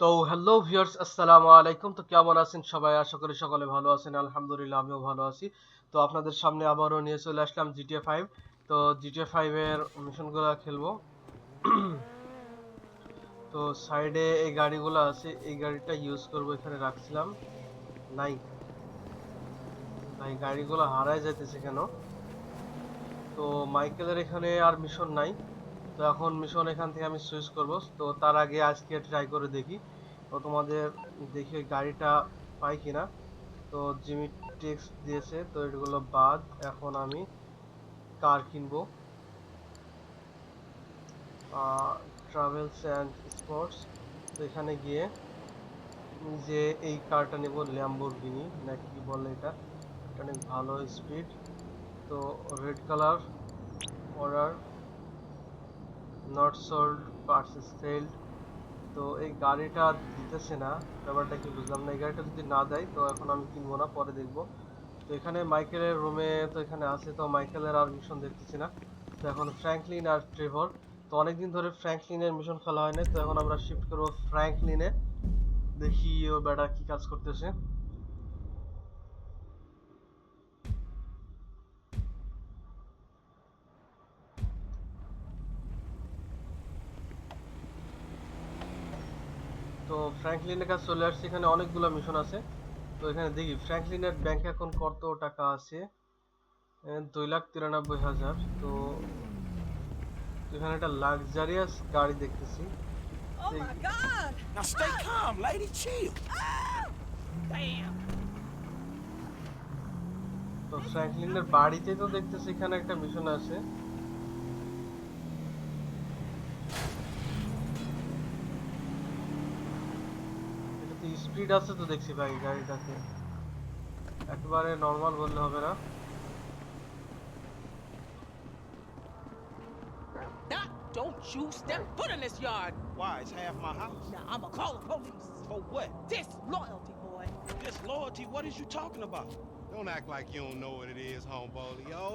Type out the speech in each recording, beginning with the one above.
তো hello viewers আসসালামু আলাইকুম। তো কেমন আছেন সবাই? আশা করি সকলে ভালো আছেন। আলহামদুলিল্লাহ, আমিও ভালো আছি। তো আপনাদের সামনে আবারও নিয়ে চলে আসলাম জিটিএ ফাইভ তো জিটিএ ফাইভের মিশনগুলো খেলব। তো সাইডে এই গাড়িগুলো আছে। এই গাড়িটা ইউজ করব এখানে রাখছিলাম। নাই। ভাই গাড়িগুলো হারায় যাইতেছে কেন? তো মাইকেলের এখানে আর মিশন নাই। তো এখন মিশন এখান থেকে আমি সুইচ করব। তো তার আগে আজকে ট্রাই করে দেখি। তো তোমাদের দেখি গাড়িটা পাই কিনা। তো জিমি টেক্স দিয়েছে, তো এগুলো বাদ। এখন আমি কার কিনবো। ট্রাভেলস অ্যান্ড স্পোর্টস তো এখানে গিয়ে যে এই কারটা নেব ল্যাম্বোরগিনি নাকি কি বলে এটা? এটা অনেক ভালো স্পিড তো red colour order not sold purses sold তো এই গাড়িটা দিতেছে না, ব্যাপারটা কি বুঝলাম না। এই গাড়িটা যদি না দেয়, তো এখন আমি কিনবো না, পরে দেখব। তো এখানে মাইকেলের রুমে তো এখানে আছে, তো মাইকেলের আর মিশন দেখতেছি না। তো এখন ফ্র্যাঙ্কলিন আর ট্রেভর তো অনেকদিন ধরে ফ্র্যাঙ্কলিনের মিশন খেলা হয় না তো এখন আমরা শিফট করব ফ্র্যাঙ্কলিনে দেখি ও বেটা কি কাজ করতেছে। ফ্র্যাঙ্কলিনের কাছে চলে আসছে এখানে অনেকগুলো মিশন আছে। তো এখানে দেখি ফ্র্যাঙ্কলিনের ব্যাংক এখন কত টাকা আছে? দুই লাখ তিরানব্বই হাজার। তো এখানে একটা লাক্সারিয়াস গাড়ি দেখতেছি। Oh! তো ফ্র্যাঙ্কলিনের বাড়িতে তো দেখতেছি এখানে একটা মিশন আছে। স্পিড আছে তো দেখছি ভাই গাড়িটাতে একেবারে নর্মাল বললে হবে না Doc, don't you step foot in this yard! Why? It's half my house. Now I'ma call the police. For what? Disloyalty, boy. Disloyalty? What is you talking about? Don't act like you don't know what it is, homeboy. Yo,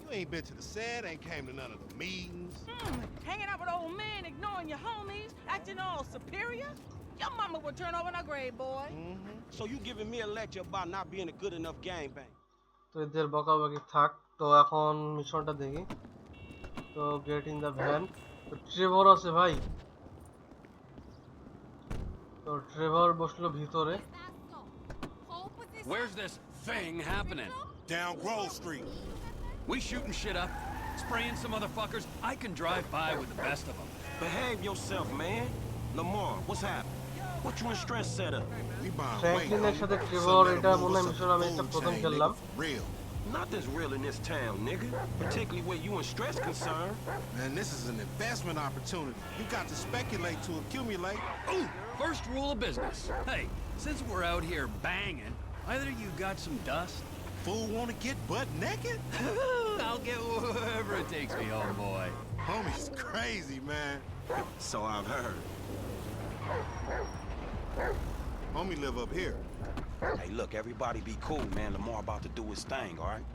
you ain't been to the set, ain't came to none of the meetings. Hmm, hanging out with old men, ignoring your homies, acting all superior? Your mama would turn over in her grave, boy. Mm-hmm. So you giving me a lecture about not being a good enough gangbang? তো এদের বকাবকি থাক তো এখন মিশনটা দেখি তো get in the van তো ট্রেভর আছে ভাই তো ট্রেভর বসলো ভিতরে Where's this thing happening? Down Grove Street. We shooting shit up, spraying some motherfuckers. I can drive by with the best of them. Behave yourself, man. Lamar, what's happening? What you in stress set up? We buying Franklin weight, এর সাথে homie. Trevor Some এটা of them মনে হয় was mission আমি a একটা food প্রথম chain, খেললাম nigga, for Real. Nothing's real in this town, nigga. Particularly where you in stress concerned. Man, this is an investment opportunity. You got to speculate to accumulate. Ooh, first rule of business. Hey, since we're out here banging, either you got some dust? Fool want to get butt naked? I'll get wherever it takes me, homeboy. Homie's crazy, man. So I've heard. Homie live up here. Hey, look, everybody be cool, man. Lamar about to do his thing, all right?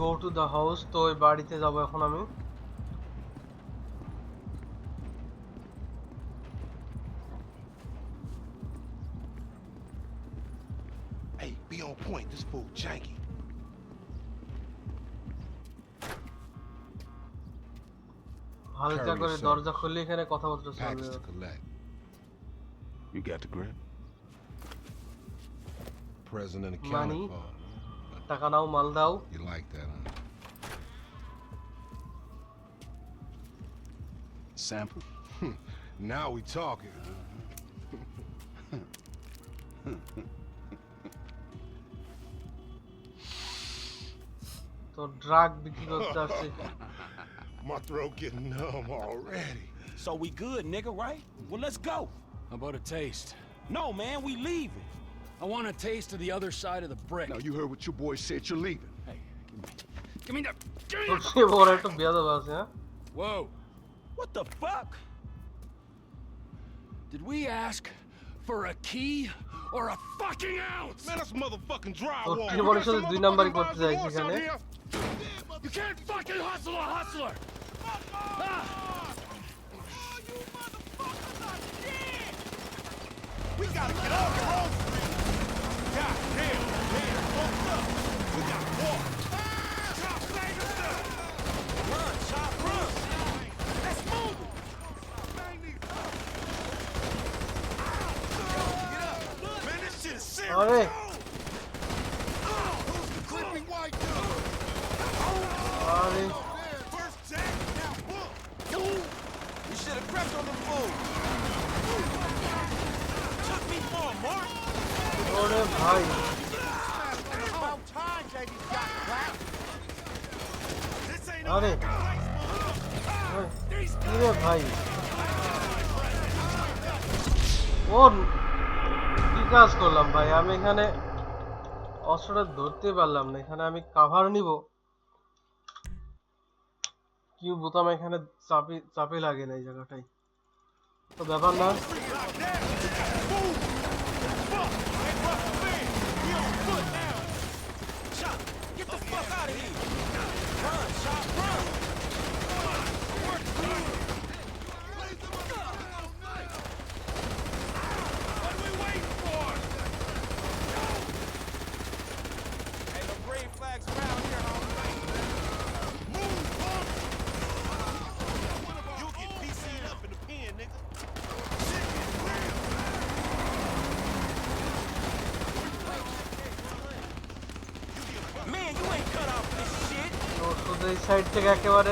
Go to the house তো ওই বাড়িতে যাব এখন আমি Hey, be on point. This fool janky. হালকা Carry করে yourself. দরজা খুললে এখানে কথাবার্তা Packs চলবে to collect. You got the grip? Present and a Money. counterpart. টাকা নাও মাল দাও You like that, huh? Sample? Now we talking. তো ড্রাগ বিক্রি করতে আসছে My throat getting numb already. So we good, nigga, right? Well, let's go. about a taste? No, man, we leaving. I want a taste of the other side of the brick. Now, you heard what your boy said, you're leaving. Hey, give me, give me the... Give me the... Give me. Whoa. What the fuck? Did we ask for a key or a fucking ounce? Man, that's motherfucking drywall. Okay, you, you, you can't fucking hustle a hustler. We gotta get off the road street. God damn, up. We got water. Oh, who's the white dude? All right. ওরে ভাই। আরে কিরে ভাই? ও, কি কাজ করলাম ভাই? আমি এখানে অস্ত্রটা ধরতে পারলাম না। এখানে আমি কাভার নিব। কিউ বোতাম এখানে চাপে চাপে লাগে না এই জায়গাটাই তো ব্যাপার না। Run, shot, run! থেকে একেবারে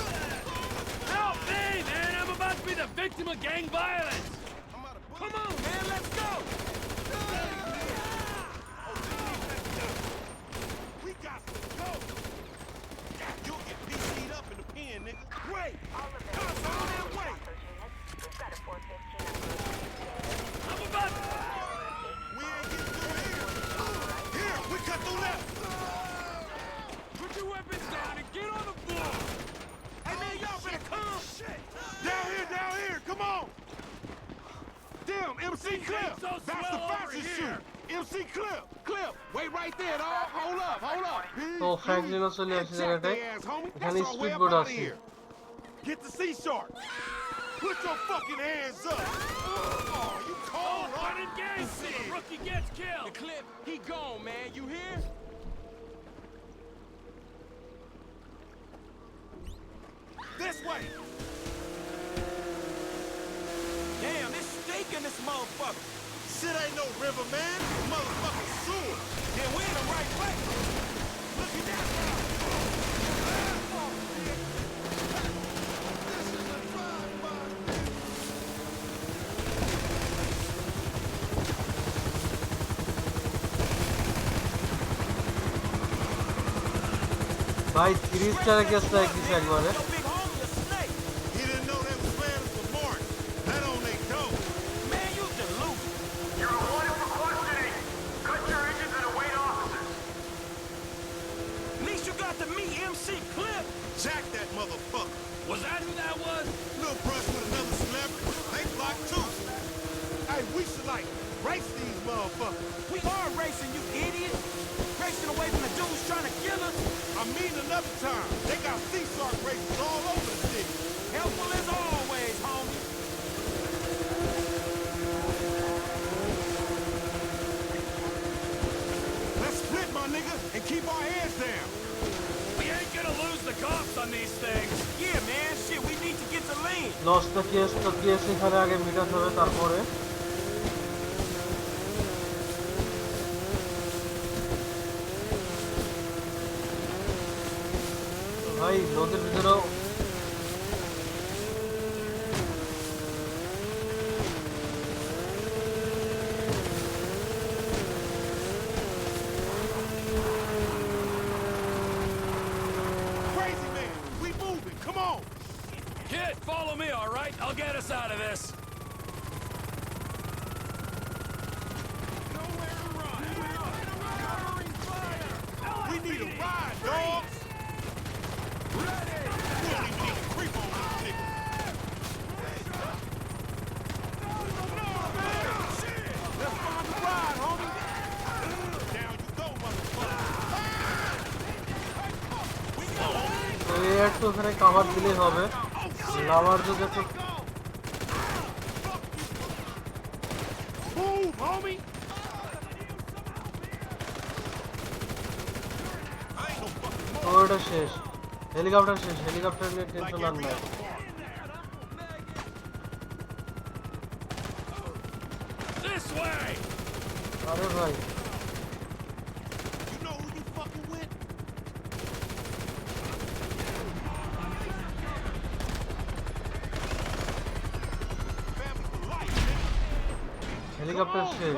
জন্য চলে আসি জায়গাটায় এখানে স্পিড বোট আছে Get the sea shark. Put your fucking hands up. Oh, you cold hearted gang shit. Rookie gets killed. The clip, he gone, man. You hear? This way. Damn, it's staking this motherfucker. Shit ain't no river, man. Motherfucking sewer. Yeah, we in the right place. ভাই three স্টারে গেছে একবারে? on these things. Yeah, man. We need to get the lean. No, stuck here, stuck here. See how they're going to get out of it. Hey, do. We need a ride, dogs! Ready! We don't even need to creep on these niggas. A ride, homie! Down you go, Move, homie! Helicopter শেষ helicopter শেষ helicopter নিয়ে tension আর নাই আরে ভাই helicopter শেষ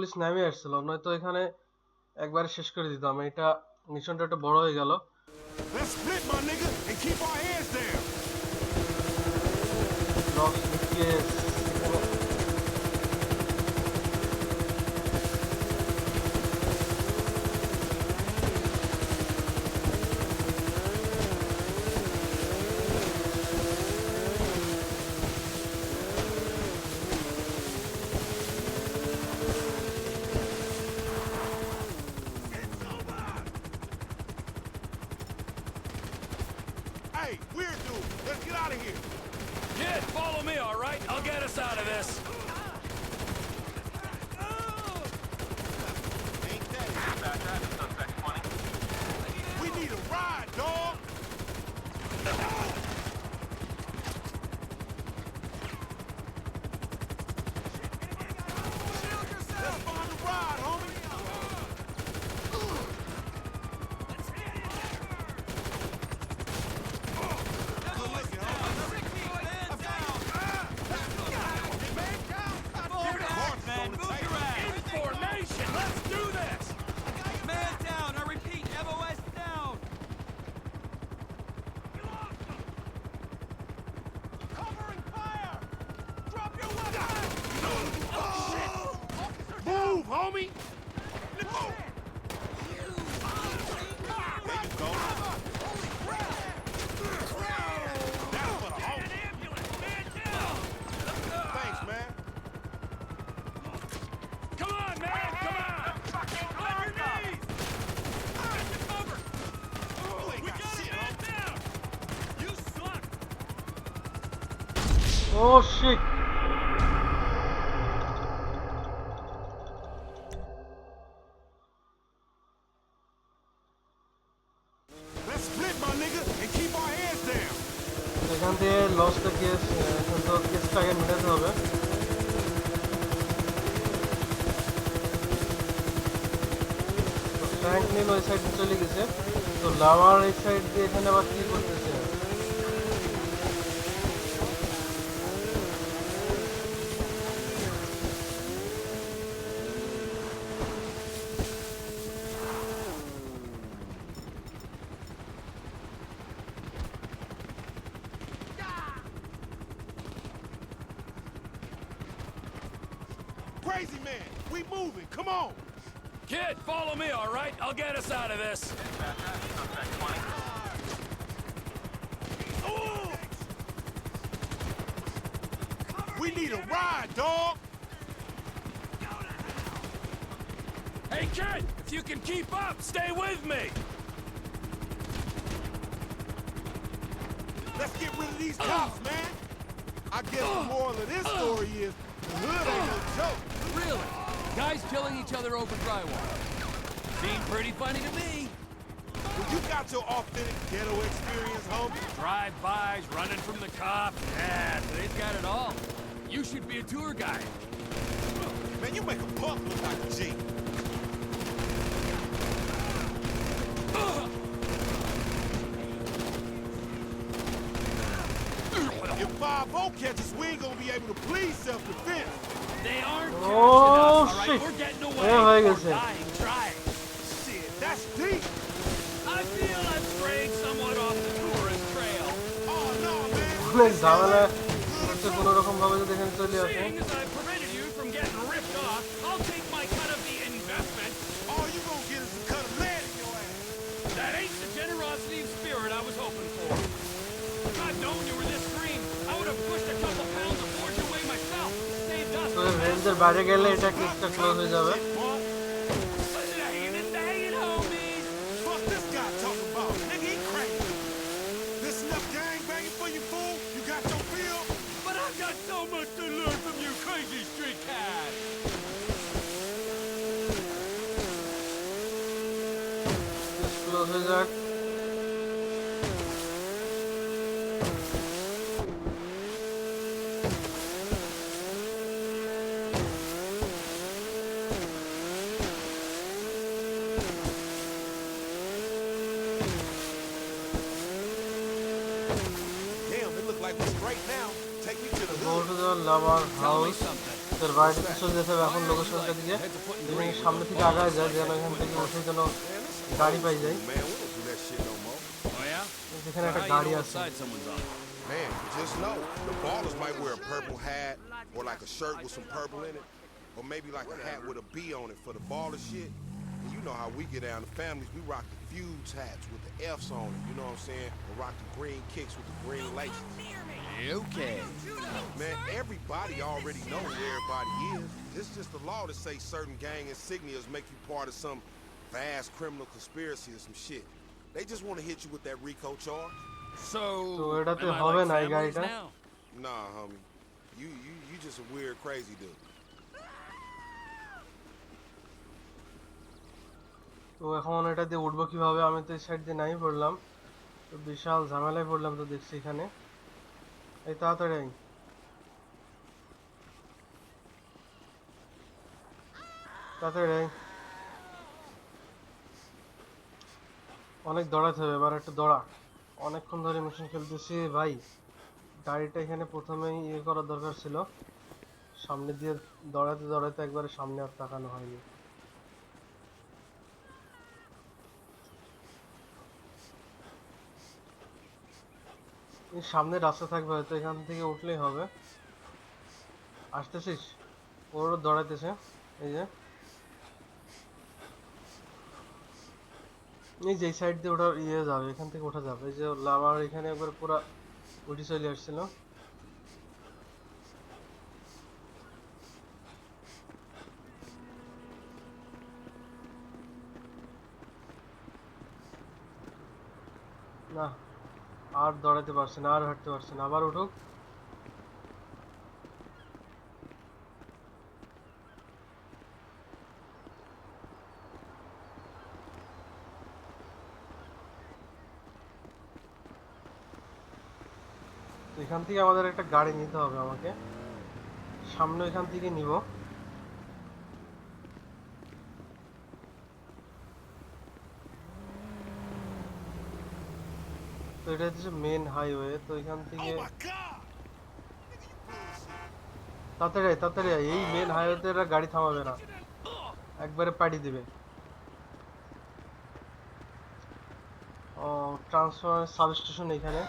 police নামিয়ে আসছিল নয়তো এখানে একবার শেষ করে দিতাম এটা মিশনটা একটু বড় হয়ে গেল। Locks of this. Heads down. এখান থেকে লসটা কেস তো কেসটাকে মেটাতে হবে। ফ্র্যাঙ্ক নীল ওই সাইড চলে গেছে। তো লাভার এই সাইড দিয়ে এখানে আবার কি করতেছে? If you can keep up, stay with me. Let's get rid of these cops, man. I guess the moral of this story is the hood ain't no joke. Really? Guys killing each other over drywall. Seemed pretty funny to me. When you got your authentic ghetto experience, homie, Drive-bys, running from the cops. Yeah, they've got it all. You should be a tour guide. man, you make a punk look like a G. If 5 catches, we ain't gonna be able to plead self-defense. They aren't Oh, enough, all right? shit. We're getting away Yeah, হয়ে or গেছে। dying trying. Shit, that's deep. I feel I've strayed somewhat off the tourist trail. Oh, no, man. অনেক ঝামেলা হচ্ছে কোনো রকম ভাবে যদি এখানে চলে আসে রেঞ্জের বাইরে গেলে এটা কেকটা ক্লোজ হয়ে যাবে। to the go hood. To the lover Tell me house something. তোর বাড়িতে চলে যেতে হবে এখন লোকেশনটা দিকে তুমি সামনে থেকে আগায় যায় যেন এখান থেকে উঠে যেন গাড়ি পাই যাই Man, we don't do that shit no more. Oh, yeah? যেখানে How একটা you গাড়ি know what আছে side someone's on? Man, just know the ballers might wear a purple hat or like a shirt with some purple in it, or maybe like a hat with a B on it for the baller shit. And you know how we get down. The families we rock the feuds hats with the F's on it. You know what I'm saying? Or rock the green kicks with the green laces. Okay. Man, everybody already know who everybody is. It's just the law to say certain gang insignias make you part of some vast criminal conspiracy or some shit. They just want to hit you with that RICO charge. So, তো এটাতে am I হবে like না এই families গাড়িটা now? Nah, homie. You you you just a weird, crazy dude. তো এখন এটা দিয়ে উঠবো কিভাবে আমি তো এই সাইড দিয়ে নাই পড়লাম তো বিশাল ঝামেলায় পড়লাম তো দেখছি এখানে এই তাড়াতাড়ি। তাড়াতাড়ি। অনেক দৌড়াতে হবে, এবার একটু দৌড়া অনেকক্ষণ ধরে মিশন খেলতেছি, ভাই গাড়িটা এখানে প্রথমেই ইয়ে করার দরকার ছিল সামনে দিয়ে দৌড়াতে দৌড়াতে একবারে সামনে আর তাকানো হয়নি সামনে রাস্তা থাকবে হয়তো, এখান থেকে উঠলেই হবে। আসতেছিস? ওরও দৌড়াইতেছে, এই যে। এই যে সাইড দিয়ে ওটা ইয়ে যাবে, এখান থেকে ওঠা যাবে। এই যে লাভার এখানে একবার পুরা উঠে চলে আসছিল। আর দাঁড়াতে পারছে না, আর হাঁটতে পারছে না। আবার উঠুক। এখান থেকে আমাদের একটা গাড়ি নিতে হবে আমাকে। সামনে এখান থেকে নিব। এটা হচ্ছে মেন হাইওয়ে তো এখান থেকে Oh. তাড়াতাড়ি তাড়াতাড়ি। এই মেন হাইওয়েতে এরা গাড়ি থামাবে না। একবারে পাড়ি দিবে। ও ট্রান্সফার সাবস্টেশন এখানে।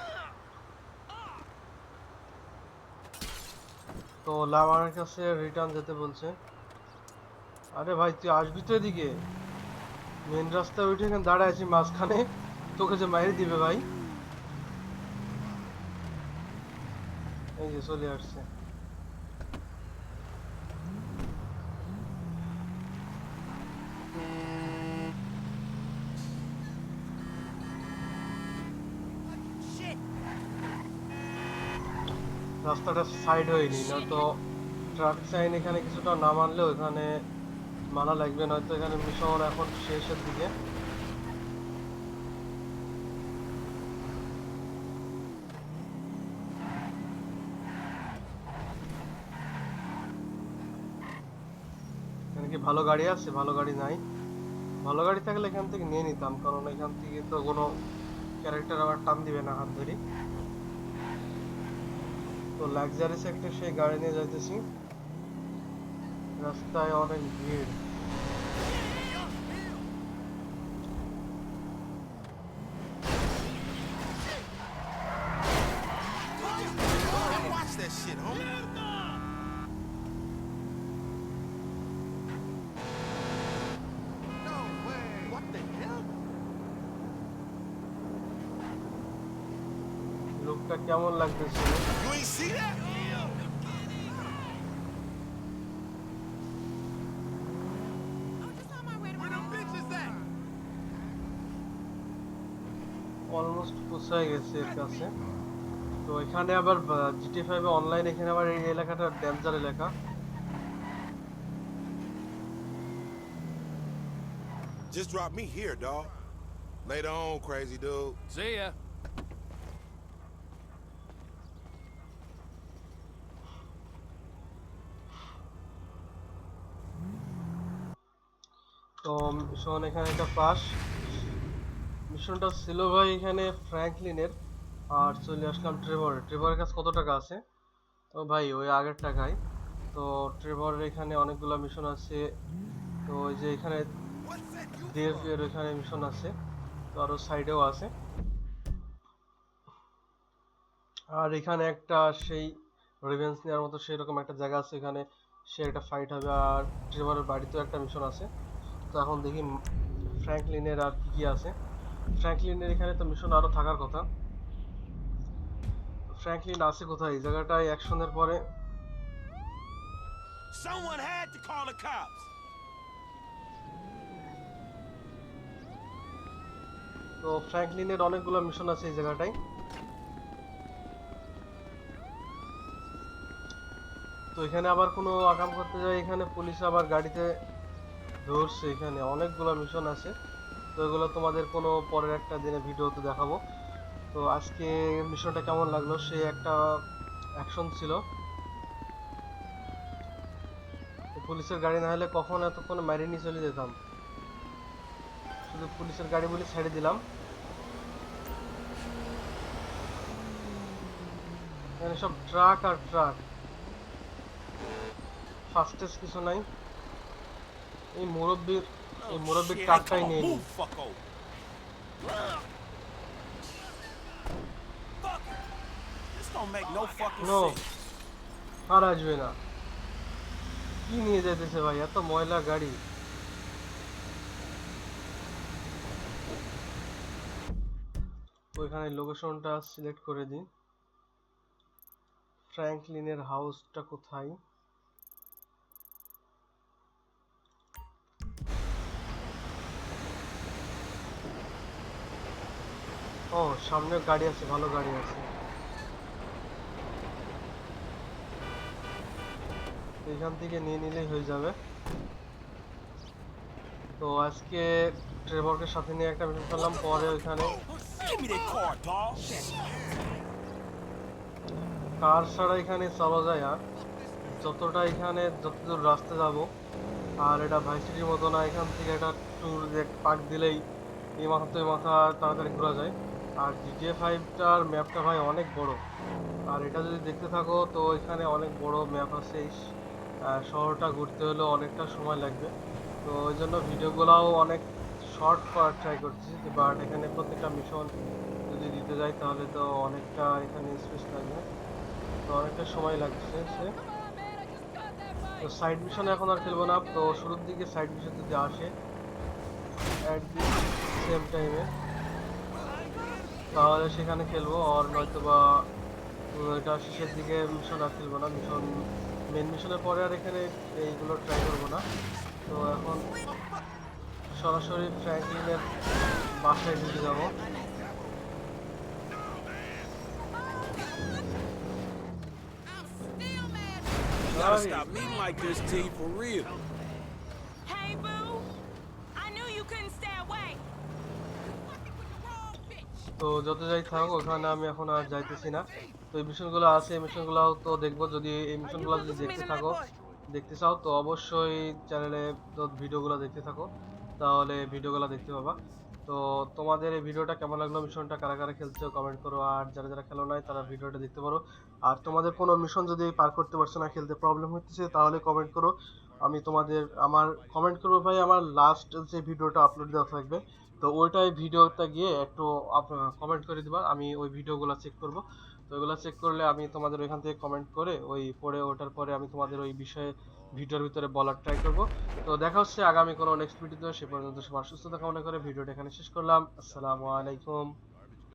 তো লামার কাছে রিটার্ন যেতে বলছে। আরে ভাই তুই আসবি তো এদিকে? মেন রাস্তায় উঠে এখানে দাঁড়ায় আছি মাঝখানে? তোকে যে মাইরে দিবে ভাই। এই যে চলে আসছে। রাস্তাটা সাইড হয়নি না তো সাইন এখানে কিছুটা না মানলেও এখানে মানা লাগবে, নয়তো এখানে মিশন এখন শেষের দিকে। ভালো গাড়ি আছে, ভালো গাড়ি নাই। ভালো গাড়ি থাকলে এখান থেকে নিয়ে নিতাম, কারণ এখান থেকে তো কোনো ক্যারেক্টার আবার টান দিবে না হাত ধরে তো লাক্সারি সেক্টর সেই গাড়ি নিয়ে যাইতেছি। রাস্তায় অনেক ভিড়। লুকটা কেমন লাগতেছে You ain't see that? Where them bitches at? Almost পৌঁছায় গেছে এর কাছে তো এখানে আবার জিটি ফাইভে অনলাইন এখানে আবার এই এলাকাটা ডেঞ্জার এলাকা Just drop me here, dawg. Later on, crazy dude. See ya. তো শোন এখানে একটা পাস। মিশনটা ছিল ভাই এখানে ফ্র্যাঙ্কলিনের। আর চলে আসলাম ট্রেভরের ট্রেভরের কাছে কত টাকা আছে? তো ভাই, ওই আগের টাকায়। তো ট্রেভরের এখানে অনেকগুলো মিশন আছে। তো ওই যে এখানে এর ওখানে মিশন আছে। তো আরও সাইডেও আছে। আর এখানে একটা সেই রিভেন্স নেওয়ার মতো সেই রকম একটা জায়গা আছে এখানে। সে একটা ফাইট হবে। আর ট্রেভারের বাড়িতেও একটা মিশন আছে। তো এখন দেখি ফ্র্যাঙ্কলিনের আর কি কি আছে। ফ্র্যাঙ্কলিনের এখানে তো মিশন আরও থাকার কথা। ফ্র্যাঙ্কলিন আছে কোথায়? এই জায়গাটায় অ্যাকশনের পরে। Someone had to call the cops. তো ফ্র্যাঙ্কলিনের অনেকগুলো মিশন আছে এই জায়গাটায়। তো এখানে আবার কোনো আকাম করতে যাই এখানে পুলিশ আবার গাড়িতে ধরছে এখানে অনেকগুলো মিশন আছে। তো এগুলো তোমাদের কোনো পরের একটা দিনে ভিডিওতে দেখাবো। তো আজকে মিশনটা কেমন লাগল? সে একটা অ্যাকশন ছিল। পুলিশের গাড়ি না হলে কখন এতক্ষণে মারিয়ে নিয়ে চলে যেতাম? শুধু পুলিশের গাড়ি বলে ছেড়ে দিলাম। এখানে সব ট্রাক আর ট্রাক ফাস্টেস্ট কিছু নাই। এই মুরব্বির এই মুরব্বির on, নিয়ে নিই। নো আর আসবে না। কি নিয়ে যেতেছে ভাই? এত ময়লা গাড়ি। ওইখানে লোকেশনটা সিলেক্ট করে দিই ফ্র্যাঙ্কলিনের হাউসটা কোথায়? ও, সামনে গাড়ি আছে, ভালো গাড়ি আছে। এখান থেকে নিয়ে নিলেই হয়ে যাবে। তো আজকে ট্রেভরকে সাথে নিয়ে একটা মিশন করলাম, পরে ওইখানে. কার ছাড়া এখানে চলা যায় আর? যতটা এখানে যতদূর রাস্তা যাব, আর এটা ভাইসিটির মতো না, এখান থেকে একটা ট্যুর পাক দিলেই এই মাথা তো মাথা তাড়াতাড়ি ঘোরা যায়। আর জিটিএ ফাইভটার ম্যাপটা ভাই অনেক বড়। আর এটা যদি দেখতে থাকো, তো এখানে অনেক বড় ম্যাপ আছে। এই শহরটা ঘুরতে হলেও অনেকটা সময় লাগবে। তো ওই জন্য ভিডিওগুলোও অনেক শর্ট করার ট্রাই করছি বাট এখানে প্রত্যেকটা মিশন যদি দিতে যাই, তাহলে তো অনেকটা এখানে স্পেস লাগবে। তো অনেকটা সময় লাগছে, সে। তো সাইড মিশন এখন আর খেলব না। তো শুরুর দিকে সাইড মিশন যদি আসে অ্যাট দি সেম টাইমে তাহলে সেখানে খেলব আর নয়তো বা এটা শেষের দিকে মিশন আর খেলব না মিশন মেন মিশনের পরে আর এখানে এইগুলো ট্রাই করব না তো এখন সরাসরি ফ্র্যাঙ্কলিনের বাসায় ঢুকে যাব Gotta stop meeting like this, T, for real. তো যত যাই থাক ওখানে আমি এখন আর যাইতেছি না। তো এই মিশনগুলো আছে, এই মিশনগুলো তো দেখব। যদি এই মিশনগুলো যদি দেখতে থাকো, দেখতে চাও, তো অবশ্যই চ্যানেলে ভিডিওগুলো দেখতে থাকো। তাহলে ভিডিওগুলো দেখতে পাবা। তো তোমাদের এই ভিডিওটা কেমন লাগল? মিশনটা কারা কারা খেলছো? কমেন্ট করো। আর যারা যারা খেলো নাই, তারা ভিডিওটা দেখতে পারো। আর তোমাদের কোনো মিশন যদি পার করতে পারছ না, খেলতে প্রবলেম হচ্ছে তাহলে কমেন্ট করো। আমি তোমাদের, আমার কমেন্ট করব ভাই, আমার লাস্ট যে ভিডিওটা আপলোড দেওয়া থাকবে তো ওইটাই ভিডিওটা গিয়ে একটু কমেন্ট করে দিবা, আমি ওই ভিডিওগুলো চেক করব। তো ওইগুলো চেক করলে আমি তোমাদের ওইখান থেকে কমেন্ট করে, ওই পরে ওটার পরে আমি তোমাদের ওই বিষয়ে ভিডিওর ভিতরে বলার ট্রাই করব। তো দেখা হচ্ছে আগামী কোনো নেক্সট ভিডিওতে সে পর্যন্ত সবার সুস্থতা মনে করে ভিডিওটা এখানে শেষ করলাম। আসসালামু আলাইকুম।